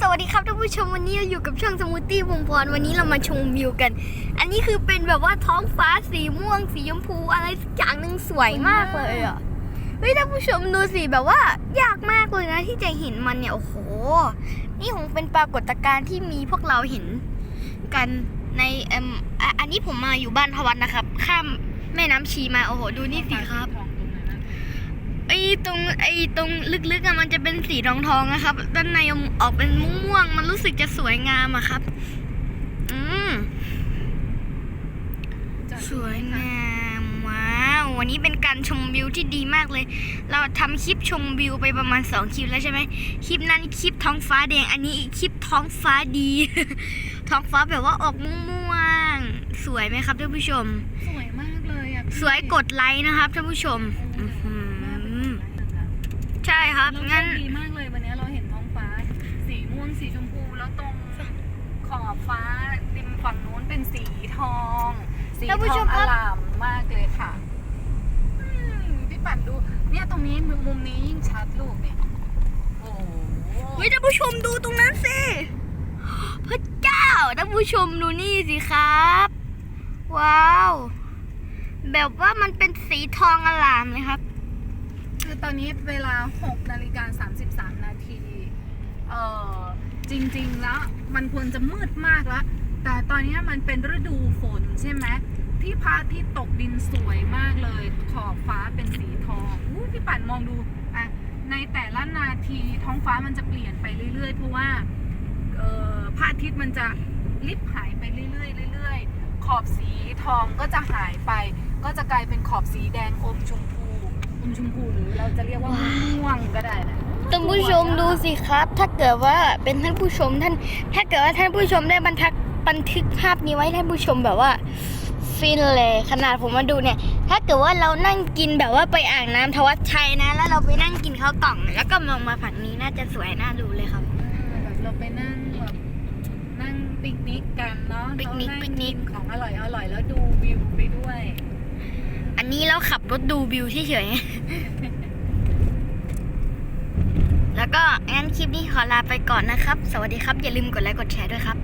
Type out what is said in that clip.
สวัสดีครับท่านผู้ชมวันนี้เราอยู่กับช่องสมูทตี้วงพรวันนี้เรามาชมวิวกัน อันนี้คือเป็นแบบว่าท้องฟ้าสีม่วง สีชมพูอะไรสักอย่างหนึ่งสวยมากเลยอะเฮ้ยท่านผู้ชมดูสิแบบว่ายากมากเลยนะที่จะเห็นมันเนี่ยโอ้โห นี่คงเป็นปรากฏการณ์ที่มีพวกเราเห็นกันในเอ็มอะอันนี้ผมมาอยู่บ้านพวัดนะครับ ข้ามแม่น้ำชีมาโอ้โห ดูนี่สิครับไอ้ ตรงไอ้ตรงลึกๆอะมันจะเป็นสีทองทองๆนะครับ ด้านในออกเป็นม่วงๆมันรู้สึกจะสวยงามอะครับ อืมสวยงามว้าววันนี้เป็นการชมวิวที่ดีมากเลย เราทำคลิปชมวิวไปประมาณสองคลิปแล้วใช่ไหมคลิปนั้นคลิปท้องฟ้าแดง อันนี้อีกคลิปท้องฟ้าดี ท้องฟ้าแบบว่าออกม่วงๆสวยไหมครับท่านผู้ชม สวยมากเลยอะสวยกดไลค์นะครับท่านผู้ชม อื้อหือใช่ครับเรางั้นโชคดีมากเลยวันนี้เราเห็นท้องฟ้า สีม่วงสีชมพูแล้วตรงขอบฟ้าริมฝั่งนู้นเป็นสีทอง สีทท่านผู้ชอมงคอรับ ลามมากเลยค่ะอืมพี่ปัดดู เนี่ยตรงนี้มุมนี้ยิ่งชัดลูกเนี่ยโอ้โหเฮ้ยท่านผู้ชมดูตรงนั้นสิพระเจ้าท่านผู้ชมดูนี่สิครับ ว้าว แบบว่ามันเป็นสีทองอลามเลยครับคือ ตอนนี้เวลา6นาฬิกา33 นาที เอ่อ จริง ๆ แล้วมันควรจะมืดมากแล้ว แต่ตอนนี้มันเป็นฤดูฝนใช่ไหม ที่พระอาทิตย์ตกดินสวยมากเลย ขอบฟ้าเป็นสีทองอู้พี่ปั่นมองดู อะ ในแต่ละนาทีท้องฟ้ามันจะเปลี่ยนไปเรื่อย ๆ เพราะว่า เอ่อ พระอาทิตย์มันจะลิบหายไปเรื่อยๆเรื่อยๆ ขอบสีทองก็จะหายไป ก็จะกลายเป็นขอบสีแดงอมชมพู มชมพูหรือเราจะเรียกว่าม่วงก็ได้นะท่านผู้ชมดูสิครับ ถ้าเกิดว่าเป็นท่านผู้ชมท่าน ถ้าเกิดว่าท่านผู้ชมได้บันทึกบันทึกภาพนี้ไว้ท่านผู้ชมแบบว่า ฟินเลยขนาดผมมาดูเนี่ย ถ้าเกิดว่าเรานั่งกินแบบว่าไปอ่างน้ำทวัชชัยนะ แล้วเราไปนั่งกินข้าวกล่องเนี่ยแล้วก็มองมาฝั่งนี้น่าจะสวยน่าดูเลยครับแบบเราไปนั่งแบบนั่งปิกนิกกันเนาะปิกนิกเรางปิกนิกของอร่อยอร่อยแล้วดูวิว ไปด้วยอันนี้เราขับรถดูวิวเฉยๆแล้วก็งั้นคลิปนี้ขอลาไปก่อนนะครับ สวัสดีครับ อย่าลืมกดไลค์กดแชร์ด้วยครับ